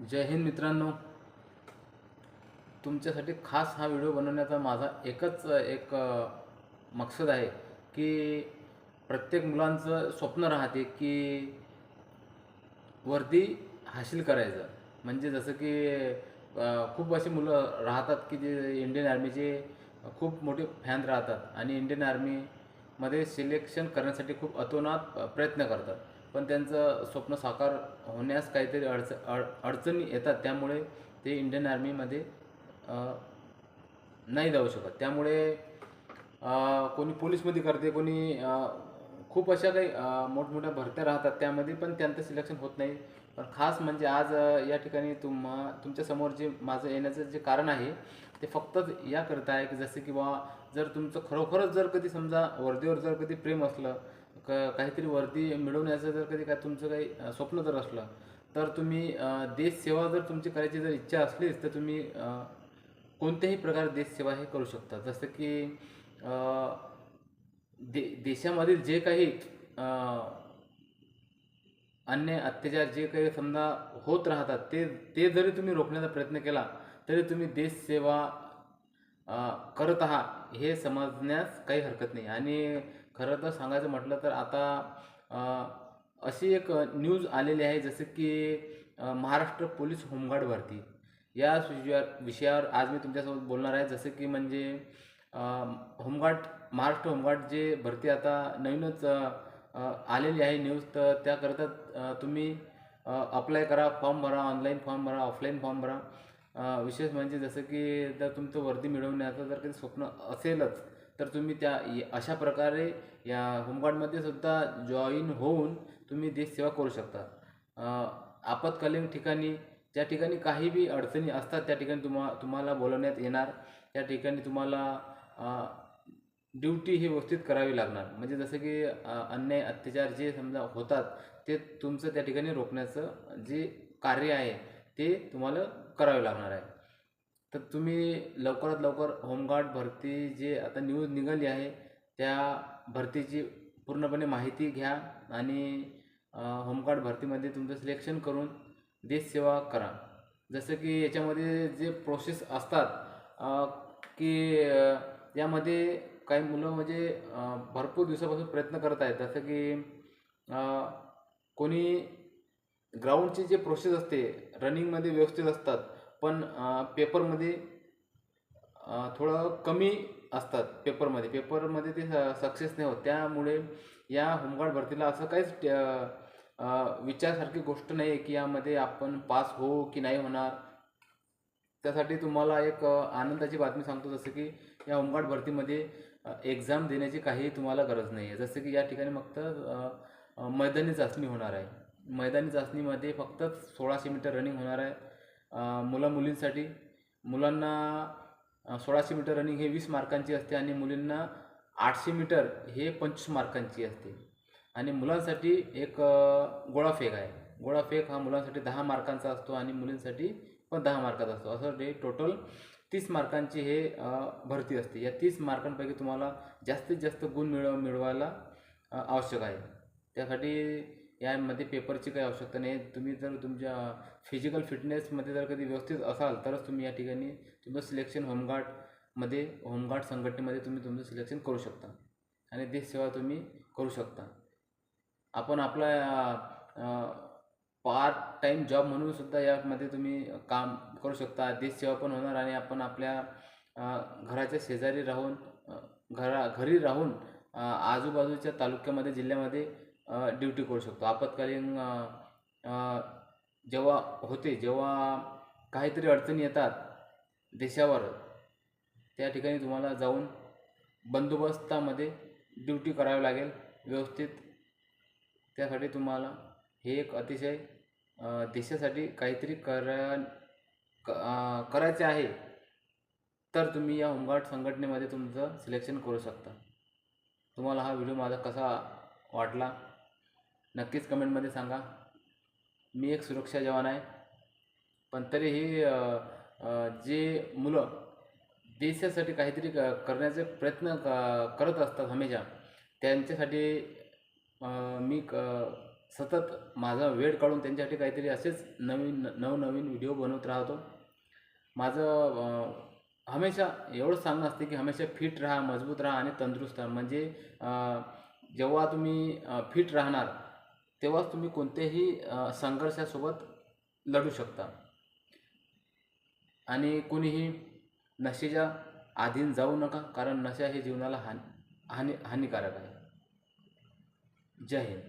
जय हिंद मित्रांनो. तुमच्यासाठी खास हा व्हिडिओ बनवण्याचा माझा एकच एक मकसद आहे की प्रत्येक मुलांचं स्वप्न राहते की वर्दी हासिल करायचं. म्हणजे जसं की खूप अशी मुलं राहतात की जे इंडियन आर्मीचे खूप मोठे फॅन राहतात आणि इंडियन आर्मीमध्ये सिलेक्शन करण्यासाठी खूप अतोनात प्रयत्न करतात. पण त्यांचं स्वप्न साकार होण्यास काहीतरी अडच अड अडचणी येतात. त्यामुळे ते इंडियन आर्मीमध्ये नाही जाऊ शकत. त्यामुळे कोणी पोलीसमध्ये करते कोणी खूप अशा काही मोठमोठ्या भरत्या राहतात त्यामध्ये पण त्यांचं सिलेक्शन होत नाही. पण खास म्हणजे आज या ठिकाणी तुम्हा तुमच्यासमोर जे माझं येण्याचं जे कारण आहे ते फक्त याकरता आहे की जसं की बा जर तुमचं खरोखरच जर कधी समजा वर्दीवर जर कधी प्रेम असलं क काहीतरी वर्दी मिळवण्याचं जर कधी काय तुमचं काही स्वप्न जर असलं तर तुम्ही देशसेवा जर तुमची करायची जर इच्छा असलीच तर तुम्ही कोणत्याही प्रकारे देशसेवा हे करू शकता. जसं की दे देशामधील जे काही अन्य अत्याचार जे काही समजा होत राहतात ते ते जरी तुम्ही रोखण्याचा प्रयत्न केला तरी तुम्ही देशसेवा करत आहात हे समजण्यास काही हरकत नाही. आणि खरं तर सांगायचं म्हटलं तर आता अशी एक न्यूज आलेली आहे जसं की महाराष्ट्र पोलीस होमगार्ड भरती या विषयावर विषयावर आज मी तुमच्यासोबत बोलणार आहे जसं की म्हणजे होमगार्ड महाराष्ट्र होमगार्ड जे भरती आता नवीनच आलेली आहे न्यूज तर त्याकरता तुम्ही अप्लाय करा फॉर्म भरा ऑनलाईन फॉर्म भरा ऑफलाईन फॉर्म भरा. विशेष म्हणजे जसं की जर तुमचं वर्दी मिळवण्याचं जर काही स्वप्न असेलच तर तुम्ही त्या अशा प्रकारे या होमगार्डमध्ये सुद्धा जॉईन होऊन तुम्ही देशसेवा करू शकता. आपत्कालीन ठिकाणी ज्या ठिकाणी काही बी अडचणी असतात त्या ठिकाणी तुम्हा तुम्हाला बोलवण्यात येणार. त्या ठिकाणी तुम्हाला ड्युटी ही व्यवस्थित करावी लागणार. म्हणजे जसं की अन्याय अत्याचार जे समजा होतात ते तुमचं त्या ठिकाणी रोखण्याचं जे कार्य आहे ते तुम्हाला करावे लागणार आहे. तर तुम्ही लवकरात लवकर होमगार्ड भरती जे आता न्यूज निघाली आहे त्या भरतीची पूर्णपणे माहिती घ्या आणि होमगार्ड भरतीमध्ये तुमचं सिलेक्शन करून देशसेवा करा. जसं की याच्यामध्ये जे प्रोसेस असतात की यामध्ये काही मुलं म्हणजे भरपूर दिवसापासून प्रयत्न करत आहेत. जसं की कोणी ग्राउंडची जे प्रोसेस असते रनिंगमध्ये व्यवस्थित असतात. पण पेपरमध्ये थोडं कमी असतात पेपरमध्ये. पेपरमध्ये ते सक्सेस नाही होत. त्यामुळे या होमगार्ड भरतीला असं काहीच ट- विचारसारखी गोष्ट नाही आहे की यामध्ये आपण पास हो की नाही होणार. त्यासाठी तुम्हाला एक आनंदाची बातमी सांगतो. जसं की या होमगार्ड भरतीमध्ये एक्झाम देण्याची काही तुम्हाला गरज नाही आहे जसं की या ठिकाणी फक्त मैदानी चाचणी होणार आहे. मैदानी चाचणीमध्ये फक्त सोळाशे मीटर रनिंग होणार आहे. मुला मुलींसाठी मुलांना सोळाशे मीटर रनिंग हे वीस मार्कांची असते आणि मुलींना आठशे मीटर हे पंचवीस मार्कांची असते. आणि मुलांसाठी एक गोळाफेक आहे. गोळाफेक हा मुलांसाठी दहा मार्कांचा असतो आणि मुलींसाठी पण दहा मार्काचा असतो. असं ते टोटल तीस मार्कांची हे भरती असते. या तीस मार्कांपैकी तुम्हाला जास्तीत जास्त गुण मिळव मिळवायला आवश्यक आहे. त्यासाठी यामध्ये पेपरची काही आवश्यकता नाही. तुम्ही जर तुमच्या फिजिकल फिटनेसमध्ये जर कधी व्यवस्थित असाल तरच तुम्ही या ठिकाणी तुमचं सिलेक्शन होमगार्डमध्ये होमगार्ड संघटनेमध्ये तुम्ही तुमचं सिलेक्शन करू शकता. आणि देश सेवा तुम्ही करू शकता. आपण आपला पार्ट टाईम जॉब म्हणून सुद्धा यामध्ये तुम्ही काम करू शकता. देशसेवा पण होणार आणि आपण आपल्या घराच्या शेजारी राहून घरा घरी राहून आजूबाजूच्या तालुक्यामध्ये जिल्ह्यामध्ये ड्युटी करू शकतो. आपत्कालीन जेव्हा होते जेव्हा काहीतरी अडचणी येतात देशावर त्या ठिकाणी तुम्हाला जाऊन बंदोबस्तामध्ये ड्युटी करावी लागेल व्यवस्थित. त्यासाठी तुम्हाला हे एक अतिशय देशासाठी काहीतरी करा क- करायचे आहे. तर तुम्ही या होमगार्ड संघटनेमध्ये तुमचं सिलेक्शन करू शकता. तुम्हाला हा व्हिडिओ माझा कसा वाटला? नक्कीच कमेंटमध्ये सांगा. मी एक सुरक्षा जवान आहे. पण तरीही जे मुलं देशासाठी काहीतरी क करण्याचे प्रयत्न क करत असतात हमेशा त्यांच्यासाठी मी क सतत माझा वेळ काढून त्यांच्यासाठी काहीतरी असेच नवीन नवनवीन व्हिडिओ बनवत राहतो. माझं हमेशा एवढंच सांगणं असते की हमेशा फिट राहा मजबूत राहा आणि तंदुरुस्त राहा. म्हणजे जेव्हा तुम्ही फिट राहणार तेव्हाच तुम्ही कोणत्याही संघर्षासोबत लढू शकता. आणि कोणीही नशेच्या अधीन जाऊ नका कारण नशा हे जीवनाला हानी हानी हानिकारक आहे. जय हिंद.